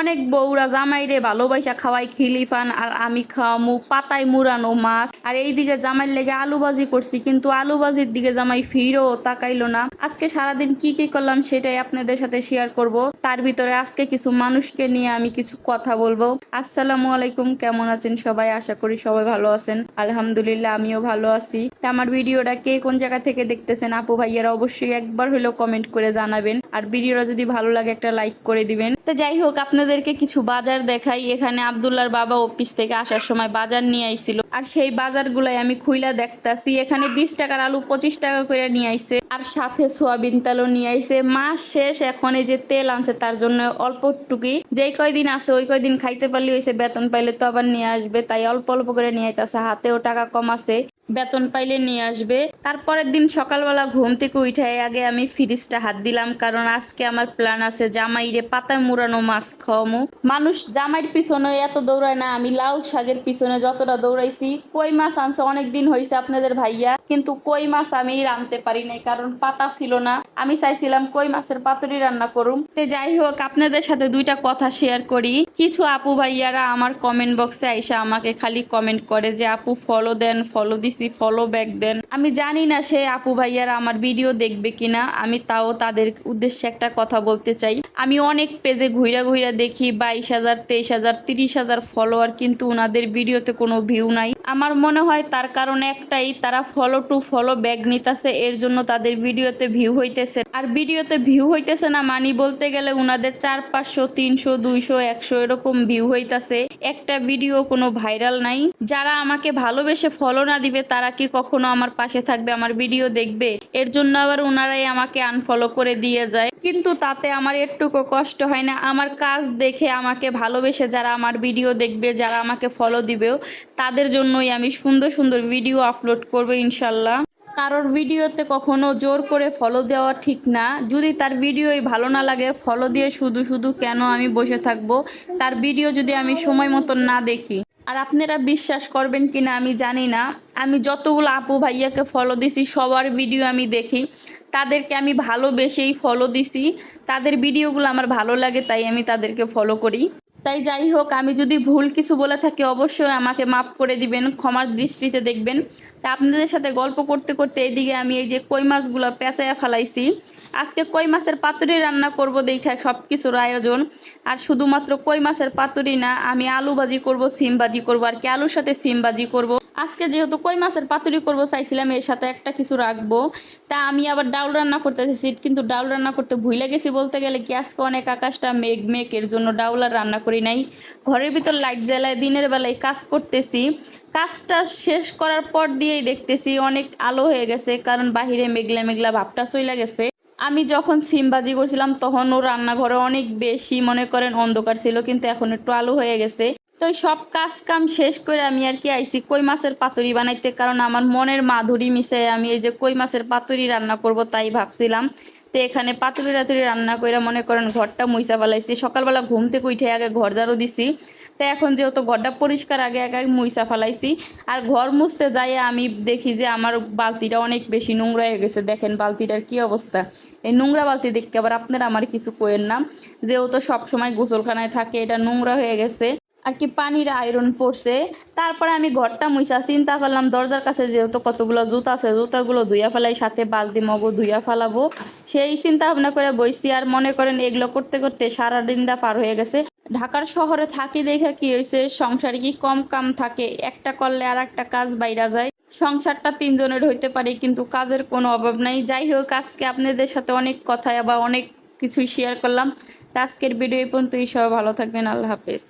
অনেক বউরা জামাইরে ভালোবাসা খাওয়াই খিলিফান আর আমি খাওয়ামু, পাতায় মুড়ানো মাছ। আর এইদিকে জামাইয়ের লেগে আলু ভাজি করছি, কিন্তু আলু ভাজির দিকে জামাই ফিরও তাকাইলো না। আজকে সারাদিন কি কি করলাম সেটাই আপনাদের সাথে শেয়ার করব। তার ভিতরে আজকে কিছু মানুষকে নিয়ে আমি কিছু কথা বলব। আসসালামু আলাইকুম, কেমন আছেন সবাই? আশা করি সবাই ভালো আছেন। আলহামদুলিল্লাহ, আমিও ভালো আছি। তা আমার ভিডিওটা কে কোন জায়গা থেকে দেখতেছেন আপু ভাইয়ারা অবশ্যই একবার হলেও কমেন্ট করে জানাবেন। আর ভিডিওটা যদি ভালো লাগে একটা লাইক করে দিবেন। তো যাই হোক, আপনাদেরকে কিছু বাজার দেখাই। এখানে আবদুল্লার বাবা অফিস থেকে আসার সময় বাজার নিয়ে আইছিল। আর সেই বাজারগুলাই আমি খুইলা দেখতাছি। এখানে বিশ টাকার আলু পঁচিশ টাকা করে নিয়ে আইছে। আর সাথে সোয়াবিন তেলও নিয়ে আইছে। মাস শেষ, এখন এই যে তেল আনছে তার জন্য অল্প টুকি যেই কয়দিন আছে, ওই কয়দিন খাইতে পারলে হয়েছে বেতন পাইলে তো আবার নিয়ে আসবে। তাই অল্প অল্প করে নিয়ে আইতাছে। হাতেও টাকা কম আছে। বেতন পাইলে নিয়ে আসবে। তারপরের দিন সকালবেলা ঘুম থেকে উঠে আগে আমি ফ্রিজটা হাত দিলাম, কারণ আজকে আমার প্ল্যান আছে জামাইরে পাতায় মুড়ানো মাছ খাওয়ামু। মানুষ জামাইয়ের পিছনে এত দৌড়ায় না, আমি লাউ শাকের পিছনে যতটা দৌড়াইছি, কই মাছ আনছে অনেক দিন হয়েছে আপনাদের ভাইয়া, কিন্তু কই মাছ আমি রাঁধতে পারি নাই, কারণ পাতা ছিল না। আমি চাইছিলাম কই মাছের পাতুরি রান্না করুম। তো যাই হোক, আপনাদের সাথে দুইটা কথা শেয়ার করি। কিছু আপু ভাইয়ারা আমার কমেন্ট বক্সে আইসা আমাকে খালি কমেন্ট করে যে, আপু ফলো দেন ফলো দিছি ফলো ব্যাক দেন। আমি জানি না সে আপু ভাইয়ারা আমার ভিডিও দেখবে কিনা। আমি তাও তাদের উদ্দেশ্যে একটা কথা বলতে চাই। আমি অনেক পেজে ঘুইরা ঘুইরা দেখি, বাইশ হাজার, তেইশ হাজার, তিরিশ হাজার ফলোয়ার কিন্তু ওনাদের ভিডিওতে কোনো ভিউ নাই। আমার মনে হয় তার কারণ একটাই, তারা ফলো টু ফলো ব্যাগ নিতেছে, এর জন্য তাদের ভিডিওতে ভিউ হইতেছে। আর ভিডিওতে ভিউ হইতেছে না মানি বলতে গেলে উনাদের চার পাঁচশো তিনশো, দুইশো, একশো এরকম ভিউ হইতাছে। একটা ভিডিও কোনো ভাইরাল নাই। যারা আমাকে ভালোবেসে ফলো না দিবে, তারা কি কখনো আমার পাশে থাকবে, আমার ভিডিও দেখবে? এর জন্য আবার ওনারাই আমাকে আনফলো করে দিয়ে যায়। কিন্তু তাতে আমার একটুকু কষ্ট হয় না, আমার কাজ দেখে আমাকে ভালোবেসে যারা আমার ভিডিও দেখবে, যারা আমাকে ফলো দিবেও, তাদের জন্যই আমি সুন্দর সুন্দর ভিডিও আপলোড করব ইনশাল্লাহ। কারোর ভিডিওতে কখনো জোর করে ফলো দেওয়া ঠিক না। যদি তার ভিডিওই ভালো না লাগে ফলো দিয়ে শুধু শুধু কেন আমি বসে থাকব? তার ভিডিও যদি আমি সময় মতন না দেখি। আর আপনারা বিশ্বাস করবেন কি না আমি জানি না। আমি যতগুলো আপু ভাইয়াকে ফলো দিছি, সবার ভিডিও আমি দেখি। তাদেরকে আমি ভালোবেসেই ফলো দিছি। তাদের ভিডিওগুলো আমার ভালো লাগে, তাই আমি তাদেরকে ফলো করি। তাই যাই হোক, আমি যদি ভুল কিছু বলে থাকি, অবশ্যই আমাকে মাফ করে দিবেন, ক্ষমার দৃষ্টিতে দেখবেন। তা আপনাদের সাথে গল্প করতে করতে এদিকে আমি এই যে কই মাছগুলো পেঁচাইয়া ফেলাইছি। আজকে কই মাছের পাতুরি রান্না করব দেখা সব কিছুর আয়োজন। আর শুধুমাত্র কই মাছের পাতুরি না, আমি আলু ভাজি করব, সিম ভাজি করব, আর কি আলুর সাথে সিম ভাজি করব। আজকে যেহেতু কই মাছের পাতুরি করব চাইছিলাম, এর সাথে একটা কিছু রাখব। তা আমি আবার ডাউল রান্না করতে চাইছি কিন্তু ডাউল রান্না করতে ভুলে গেছি বলতে গেলে কি আজকে অনেক আকাশটা মেঘ মেঘ, এর জন্য ডাউল আর রান্না করি নাই। ঘরের ভিতর লাইট জ্বালায় দিনের বেলায় কাজ করতেছি। কাজটা শেষ করার পর দিয়েই দেখতেছি অনেক আলো হয়ে গেছে, কারণ বাহিরে মেঘলা মেঘলা ভাবটা চইলা গেছে। আমি যখন সিম ভাজি করছিলাম তখন ও রান্নাঘরে অনেক বেশি মনে করেন অন্ধকার ছিল, কিন্তু এখন একটু আলো হয়ে গেছে। তো সব কাজ কাম শেষ করে আমি আর কি আইছি কই মাছের পাতুরি বানাইতে, কারণ আমার মনের মাধুরী মিশে আমি এই যে কই মাছের পাতুরি রান্না করব তাই ভাবছিলাম। তো এখানে পাতুরি টাতুরি রান্না করে মনে করেন ঘরটা মুইসা ফেলাইছি। সকালবেলা ঘুম থেকে উঠে আগে ঘর ঝাড়ু দিছি। তো এখন যেহেতু ঘরটা পরিষ্কার, আগে আগে মুইসা ফেলাইছি। আর ঘর মুছতে যাই আমি দেখি যে আমার বালতিটা অনেক বেশি নোংরা হয়ে গেছে। দেখেন বালতিটার কি অবস্থা। এই নোংরা বালতি দেখতে আবার আপনারা আমার কিছু কোয়েন না। যেহেতু সবসময় গোসলখানায় থাকে, এটা নোংরা হয়ে গেছে। আর কি পানির আয়রন পড়ছে। তারপরে আমি ঘরটা মুইসা চিন্তা করলাম দরজার কাছে যেহেতু কতগুলো জুতা আছে, জুতাগুলো ধুইয়া ফেলাই, সাথে বালতি মগো ধুইয়া ফেলাবো। সেই চিন্তা ভাবনা করে বইছি আর মনে করেন এগুলো করতে করতে সারা দিনটা পার হয়ে গেছে। ঢাকার শহরে থাকি দেখে কি হয়েছে সংসারে কি কম কাম থাকে, একটা করলে আর একটা কাজ বাইরা যায়। সংসারটা তিনজনের হইতে পারে, কিন্তু কাজের কোনো অভাব নাই। যাই হোক, আজকে আপনাদের সাথে অনেক কথা বা অনেক কিছুই শেয়ার করলাম। তা আজকের ভিডিও এই পর্যন্তই। সবাই ভালো থাকবেন। আল্লাহ হাফেজ।